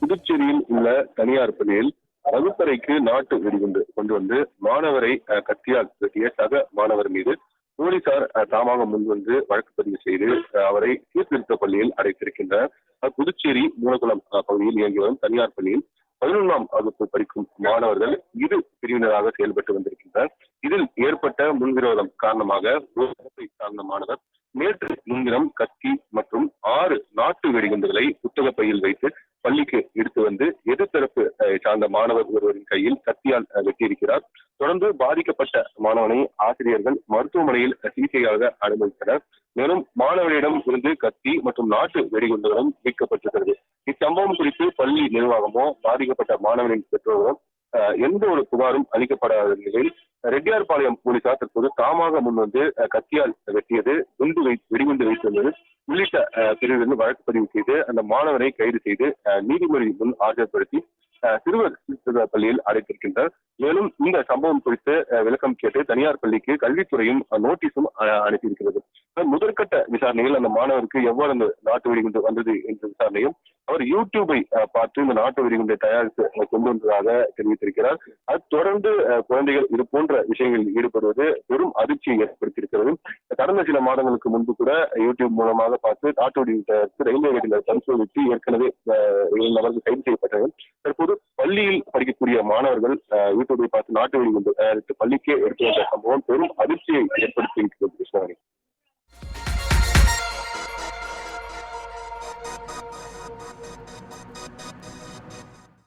புதுச்சேரியில் உள்ள தனியார் பள்ளியில் வகுப்பறைக்கு நாட்டு வெடிகுண்டு கொண்டு வந்து மாணவரை கத்தியால் வெட்டிய சக மாணவர் மீது போலீசார் தாமாக முன்வந்து வழக்கு பதிவு செய்து அவரை சீர்திருத்த பள்ளியில் அடைத்திருக்கின்றனர். புதுச்சேரி மூலகுளம் பகுதியில் இயங்கி வரும் தனியார் பள்ளியில் பதினொன்றாம் வகுப்பு படிக்கும் மாணவர்கள் இரு பிரிவினராக செயல்பட்டு வந்திருக்கின்றனர். இதில் ஏற்பட்ட முன்விரோதம் காரணமாக ஒரு சார்ந்த மாணவர் நேற்று முன்தினம் கத்தி மற்றும் ஆறு நாட்டு வெடிகுண்டுகளை புத்தக பையில் வைத்து பள்ளிக்கு எடுத்து வந்து எதிர்த்தரப்பு சார்ந்த மாணவர் ஒருவரின் கையில் கத்தியால் வெட்டியிருக்கிறார். தொடர்ந்து பாதிக்கப்பட்ட மாணவனை ஆசிரியர்கள் மருத்துவமனையில் சிகிச்சையாக அனுமதித்தனர். மேலும் மாணவரிடம் இருந்து கத்தி மற்றும் நாட்டு வெடிகுண்டுகளும் மீட்கப்பட்டிருக்கிறது. இச்சம்பவம் குறித்து பள்ளி நிர்வாகமோ பாதிக்கப்பட்ட மாணவனின் பெற்றோரோ எந்த ஒரு புகாரும் அளிக்கப்படாத நிலையில் ரெட்டியார்பாளையம் போலீசார் தற்போது தாமாக முன் வந்து கத்தியால் வெட்டியது குண்டு வைத்து வெடிகுண்டு வைத்திருந்தது உள்ளிட்ட பிரிவிலிருந்து வழக்கு பதிவு செய்து அந்த மாணவரை கைது செய்து அஹ், நீதிமன்ற முன் ஆஜர்படுத்தி அஹ், சிறுவர் பள்ளியில் அடைத்திருக்கின்றனர் மேலும் இந்த சம்பவம் குறித்து விளக்கம் கேட்டு தனியார் பள்ளிக்கு கல்வித்துறையும் நோட்டீஸும் அஹ், அனுப்பியிருக்கிறது. முதல் விசாரணையில் அந்த மாணவருக்கு எவ்வாறு அந்த நாட்டு வெடிகுண்டு வந்தது என்ற விசாரணையும் அவர் யூடியூபை பார்த்து இந்த நாட்டு வெடிகுண்டை தயாரித்து கொண்டு வந்ததாக தெரிவித்திருக்கிறார். அது தொடர்ந்து குழந்தைகள் இது போன்ற விஷயங்களில் ஈடுபடுவது பெரும் அதிர்ச்சியை ஏற்படுத்தியிருக்கிறது கடந்த சில மாதங்களுக்கு முன்பு கூட யூடியூப் மூலமாக பார்த்து நாட்டு வெடிகுண்டை ரயில்வே கேட்டில் பரிசோதித்து ஏற்கனவே அஹ், நபர்கள் கைது செய்யப்பட்டது தற்போது பள்ளியில் படிக்கக்கூடிய மாணவர்கள் யூடியூபை பார்த்து நாட்டு வெடிகுண்டு தயாரித்து பள்ளிக்கே எடுத்து வந்த சம்பவம் பெரும் அதிர்ச்சியை ஏற்படுத்தியிருக்கிறது. கிருஷ்ணாணி